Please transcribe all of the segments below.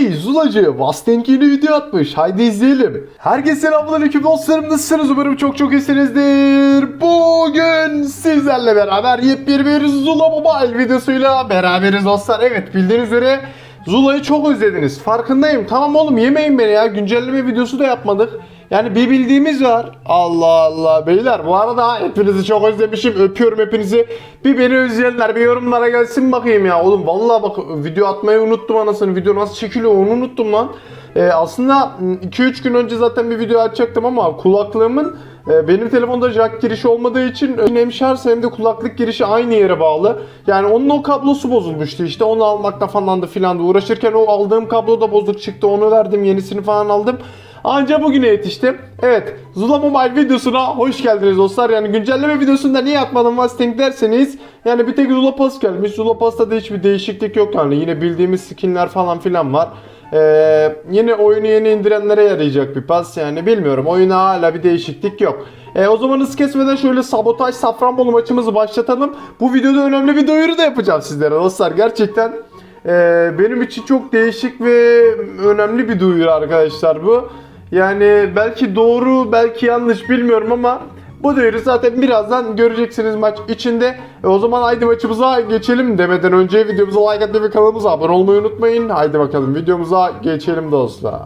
Hey Zulacı, Mustang yeni video atmış. Haydi izleyelim. Herkese selamünaleyküm dostlarım. Nasılsınız? Umarım çok çok iyisinizdir. Bugün sizlerle beraber yepyeni bir Zula Mobile videosuyla beraberiz dostlar. Evet bildiğiniz üzere Zula'yı çok özlediniz. Farkındayım. Tamam oğlum yemeyin beni ya. Güncelleme videosu da yapmadık. Yani bir bildiğimiz var. Allah Allah beyler. Bu arada hepinizi çok özlemişim. Öpüyorum hepinizi. Bir beni özleyenler bir yorumlara gelsin bakayım ya. Oğlum vallahi bak video atmayı unuttum anasını. Video nasıl çekiliyor onu unuttum lan. Ee, aslında 2-3 gün önce zaten bir video açacaktım ama kulaklığımın e, benim telefonda jack girişi olmadığı için hem şarj hem de kulaklık girişi aynı yere bağlı. Yani onun o kablosu bozulmuştu işte onu almakta falandı filan da uğraşırken o aldığım kablo da bozuk çıktı onu verdim yenisini falan aldım. Anca bugüne yetiştim. Evet Zula Mobile videosuna hoş geldiniz dostlar. Yani güncelleme videosunda niye atmadım Mustang derseniz yani bir tek Zula Pass gelmiş. Zula Pass'ta da hiçbir değişiklik yok yani yine bildiğimiz skinler falan filan var. Ee, yine oyunu yeni indirenlere yarayacak bir pas yani bilmiyorum oyuna hala bir değişiklik yok. E, o zaman hız kesmeden şöyle sabotaj Safranbolu maçımızı başlatalım. Bu videoda önemli bir duyuru da yapacağım sizlere dostlar. Gerçekten e, benim için çok değişik ve önemli bir duyuru arkadaşlar bu. Yani belki doğru belki yanlış bilmiyorum ama bu duyuru zaten birazdan göreceksiniz maç içinde. E, o zaman haydi maçımıza geçelim demeden önce videomuza like atmayı ve kanalımıza abone olmayı unutmayın. Haydi bakalım videomuza geçelim dostlar.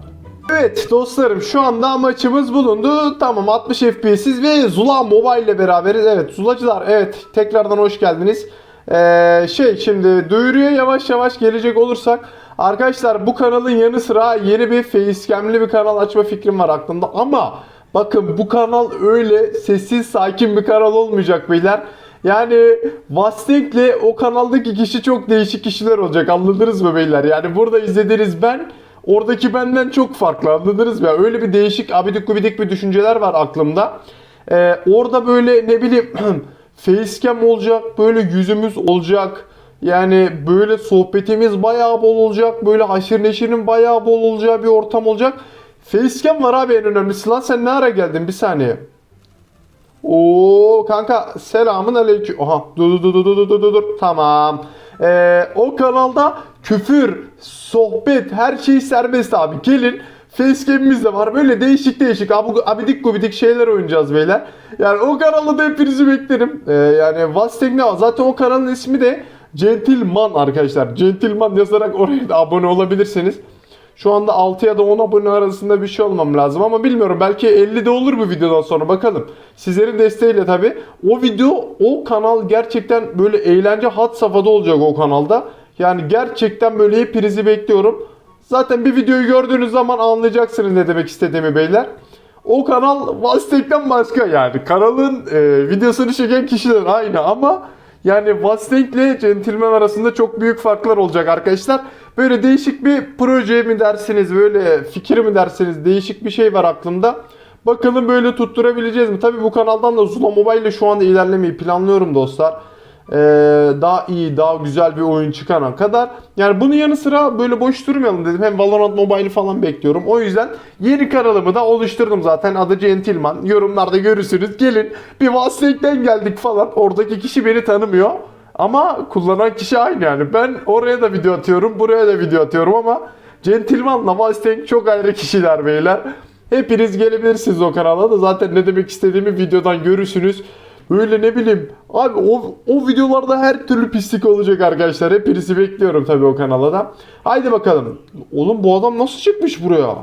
Evet dostlarım şu anda maçımız bulundu. Tamam 60 FPS'iz ve Zula Mobile ile beraberiz. Evet Zulacılar evet tekrardan hoş geldiniz. Ee, şey şimdi duyuruya yavaş yavaş gelecek olursak arkadaşlar bu kanalın yanı sıra yeni bir facecam'li bir kanal açma fikrim var aklımda ama bakın bu kanal öyle sessiz sakin bir kanal olmayacak beyler. Yani Mustang'le o kanaldaki kişi çok değişik kişiler olacak anladınız mı beyler? Yani burada izlediğiniz ben oradaki benden çok farklı anladınız mı? Öyle bir değişik abidik gubidik bir düşünceler var aklımda. Ee, orada böyle ne bileyim facecam olacak, böyle yüzümüz olacak. Yani böyle sohbetimiz bayağı bol olacak. Böyle haşir neşirin bayağı bol olacağı bir ortam olacak. Facecam var abi en önemlisi. Lan sen ne ara geldin? Bir saniye. Oo kanka selamın aleyküm. Oha dur dur dur dur dur dur dur. Tamam. Ee, o kanalda küfür, sohbet her şey serbest abi. Gelin Facecam'imiz de var. Böyle değişik değişik abi, abidik gubidik şeyler oynayacağız beyler. Yani o kanalda da hepinizi beklerim. Ee, yani Vastek ne? Zaten o kanalın ismi de Gentleman arkadaşlar. Gentleman yazarak oraya da abone olabilirsiniz. Şu anda 6 ya da 10 abone arasında bir şey olmam lazım ama bilmiyorum. Belki 50 de olur bu videodan sonra bakalım. Sizlerin desteğiyle tabi. O video, o kanal gerçekten böyle eğlence hat safhada olacak o kanalda. Yani gerçekten böyle hepinizi bekliyorum. Zaten bir videoyu gördüğünüz zaman anlayacaksınız ne demek istediğimi beyler. O kanal Vastag'den başka yani. Kanalın e, videosunu çeken kişiler aynı ama yani Mustang ile Gentleman arasında çok büyük farklar olacak arkadaşlar. Böyle değişik bir proje mi dersiniz, böyle fikir mi dersiniz, değişik bir şey var aklımda. Bakalım böyle tutturabileceğiz mi? Tabii bu kanaldan da Zula Mobile ile şu anda ilerlemeyi planlıyorum dostlar. Ee, daha iyi, daha güzel bir oyun çıkana kadar. Yani bunun yanı sıra böyle boş durmayalım dedim. Hem Valorant Mobile'i falan bekliyorum. O yüzden yeni kanalımı da oluşturdum zaten. Adı Gentleman. Yorumlarda görürsünüz. Gelin bir Mustang'den geldik falan. Oradaki kişi beni tanımıyor. Ama kullanan kişi aynı yani. Ben oraya da video atıyorum, buraya da video atıyorum ama Gentleman'la Mustang çok ayrı kişiler beyler. Hepiniz gelebilirsiniz o kanala da zaten ne demek istediğimi videodan görürsünüz. Böyle ne bileyim abi o, o videolarda her türlü pislik olacak arkadaşlar. Hepinizi bekliyorum tabii o kanala da. Haydi bakalım. Oğlum bu adam nasıl çıkmış buraya?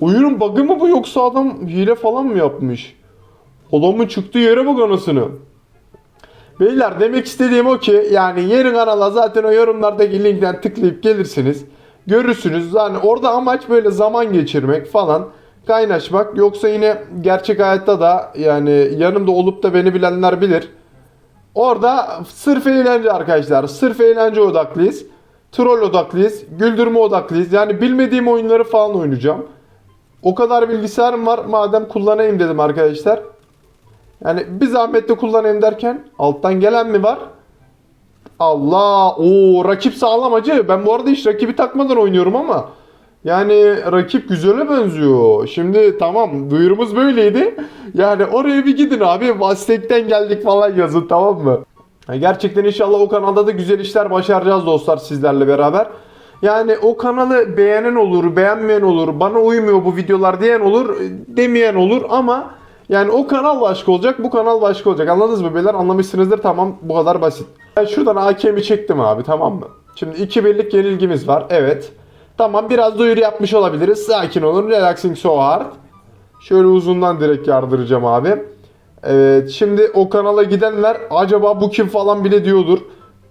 Oyunun bug'ı mı bu yoksa adam hile falan mı yapmış? Adamın çıktığı yere bak anasını. Beyler demek istediğim o ki yani yeni kanala zaten o yorumlardaki linkten tıklayıp gelirsiniz. Görürsünüz. Yani orada amaç böyle zaman geçirmek falan. Kaynaşmak. Yoksa yine gerçek hayatta da yani yanımda olup da beni bilenler bilir. Orada sırf eğlence arkadaşlar. Sırf eğlence odaklıyız. Troll odaklıyız. Güldürme odaklıyız. Yani bilmediğim oyunları falan oynayacağım. O kadar bilgisayarım var. Madem kullanayım dedim arkadaşlar. Yani bir zahmet de kullanayım derken alttan gelen mi var? Allah! o rakip sağlam acı. Ben bu arada hiç rakibi takmadan oynuyorum ama yani rakip güzele benziyor. Şimdi tamam duyurumuz böyleydi. Yani oraya bir gidin abi. Mustang'den geldik falan yazın tamam mı? Ya Gerçekten inşallah o kanalda da güzel işler başaracağız dostlar sizlerle beraber. Yani o kanalı beğenen olur, beğenmeyen olur, bana uymuyor bu videolar diyen olur, demeyen olur ama yani o kanal başka olacak, bu kanal başka olacak. Anladınız mı beyler? Anlamışsınızdır. Tamam bu kadar basit. Ben şuradan hakemi çektim abi tamam mı? Şimdi 2 birlik yenilgimiz var. Evet. Tamam biraz duyuru yapmış olabiliriz. Sakin olun. Relaxing so hard. Şöyle uzundan direkt yardıracağım abi. Evet şimdi o kanala gidenler acaba bu kim falan bile diyordur.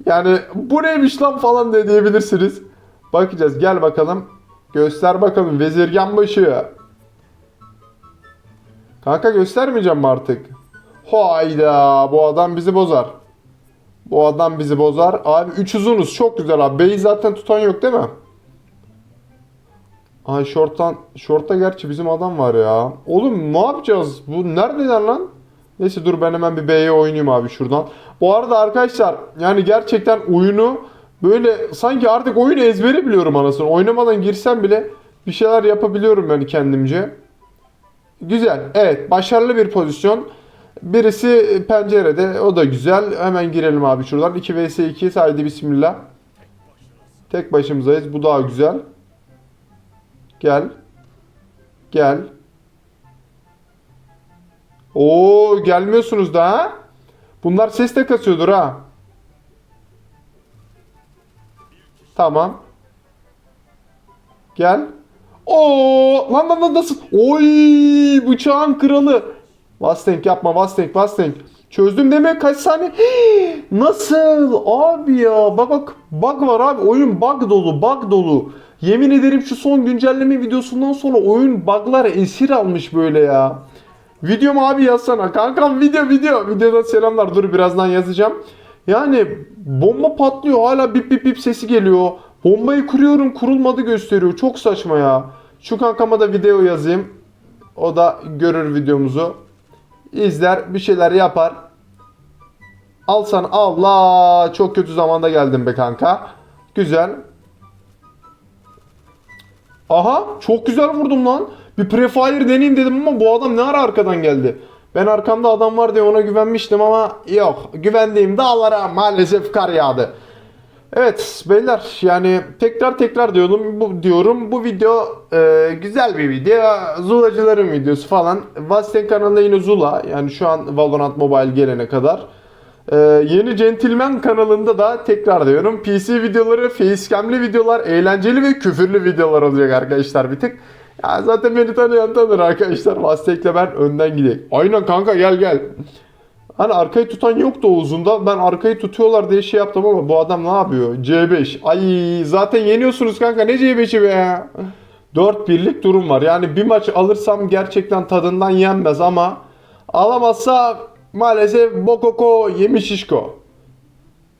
Yani bu neymiş lan falan de diyebilirsiniz. Bakacağız gel bakalım. Göster bakalım vezirgan başı. Kanka göstermeyeceğim mi artık? Hayda bu adam bizi bozar. Bu adam bizi bozar. Abi 3 uzunuz çok güzel abi. B'yi zaten tutan yok değil mi? Ay short'tan short'ta gerçi bizim adam var ya. Oğlum ne yapacağız? Bu neredeler lan? Neyse dur ben hemen bir B'ye oynayayım abi şuradan. Bu arada arkadaşlar yani gerçekten oyunu böyle sanki artık oyunu ezbere biliyorum anasını. Oynamadan girsem bile bir şeyler yapabiliyorum ben kendimce. Güzel. Evet. Başarılı bir pozisyon. Birisi pencerede. O da güzel. Hemen girelim abi şuradan. 2 vs 2. Haydi bismillah. Tek başımızdayız. Bu daha güzel. Gel. Gel. Oo gelmiyorsunuz da ha? Bunlar ses de kasıyordur ha. Tamam. Gel. Oo lan lan lan nasıl? Oy bıçağın kralı. Vastenk yapma Vastenk Vastenk. Çözdüm deme kaç saniye? Hii, nasıl? Abi ya bak bak bug var abi. Oyun bug dolu bug dolu. Yemin ederim şu son güncelleme videosundan sonra oyun buglar esir almış böyle ya. Video mu abi yazsana. Kankam video video. Videodan selamlar. Dur birazdan yazacağım. Yani bomba patlıyor. Hala bip bip bip sesi geliyor. Bombayı kuruyorum kurulmadı gösteriyor. Çok saçma ya. Şu kankama da video yazayım. O da görür videomuzu. İzler bir şeyler yapar. Al sana Allah çok kötü zamanda geldim be kanka. Güzel. Aha çok güzel vurdum lan. Bir prefire deneyeyim dedim ama bu adam ne ara arkadan geldi. Ben arkamda adam var diye ona güvenmiştim ama yok. Güvendiğim dağlara maalesef kar yağdı. Evet beyler yani tekrar tekrar diyorum bu diyorum bu video e, güzel bir video Zulacıların videosu falan Vasten kanalında yine Zula yani şu an Valorant Mobile gelene kadar e, yeni Gentleman kanalında da tekrar diyorum PC videoları facecam'li videolar eğlenceli ve küfürlü videolar olacak arkadaşlar bir tık ya zaten beni tanıyan tanır arkadaşlar Vasten'le ben önden gideyim aynen kanka gel gel Hani arkayı tutan yoktu o uzunda. Ben arkayı tutuyorlar diye şey yaptım ama bu adam ne yapıyor? C5. Ay zaten yeniyorsunuz kanka. Ne C5'i be ya? 4 birlik durum var. Yani bir maç alırsam gerçekten tadından yenmez ama alamazsa maalesef Bokoko yemiş şişko.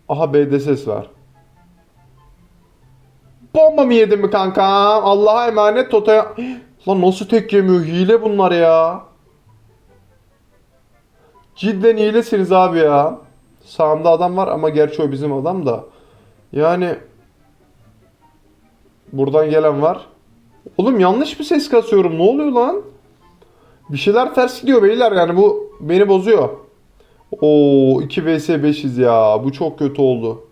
Aha B'de ses var. Bomba mı yedin mi kanka? Allah'a emanet Toto'ya... Lan nasıl tek yemiyor? Hile bunlar ya. Cidden iyilesiniz abi ya. Sağımda adam var ama gerçi o bizim adam da. Yani buradan gelen var. Oğlum yanlış bir ses kasıyorum. Ne oluyor lan? Bir şeyler ters gidiyor beyler yani bu beni bozuyor. Oo 2 vs 5'iz ya. Bu çok kötü oldu.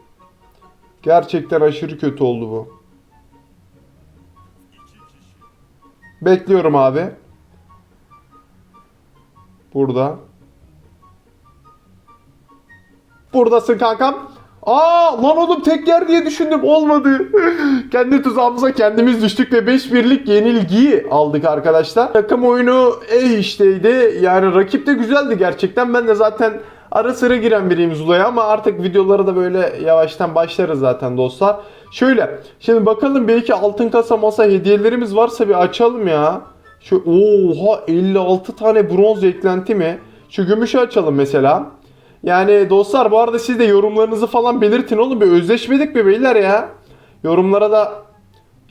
Gerçekten aşırı kötü oldu bu. Bekliyorum abi. Burada. Buradasın kankam. Aa lan oğlum tek yer diye düşündüm olmadı. Kendi tuzağımıza kendimiz düştük ve 5 birlik yenilgiyi aldık arkadaşlar. Takım oyunu eh işteydi. Yani rakip de güzeldi gerçekten. Ben de zaten ara sıra giren biriyim Zula'ya ama artık videolara da böyle yavaştan başlarız zaten dostlar. Şöyle şimdi bakalım belki altın kasa masa hediyelerimiz varsa bir açalım ya. Şu oha 56 tane bronz eklenti mi? Şu gümüşü açalım mesela. Yani dostlar bu arada siz de yorumlarınızı falan belirtin oğlum. Bir özleşmedik mi beyler ya? Yorumlara da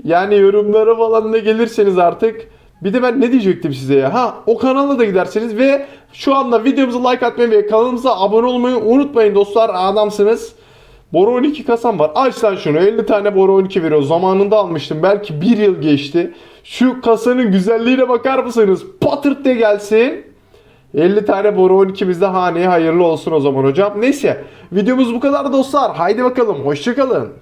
yani yorumlara falan ne gelirseniz artık. Bir de ben ne diyecektim size ya? Ha o kanala da giderseniz ve şu anda videomuza like atmayı ve kanalımıza abone olmayı unutmayın dostlar. Adamsınız. Boru 12 kasam var. Aç lan şunu. 50 tane Boru 12 veriyor. Zamanında almıştım. Belki bir yıl geçti. Şu kasanın güzelliğine bakar mısınız? Patırt de gelsin. 50 tane boru 12 bizde haneye hayırlı olsun o zaman hocam. Neyse videomuz bu kadar dostlar. Haydi bakalım hoşçakalın.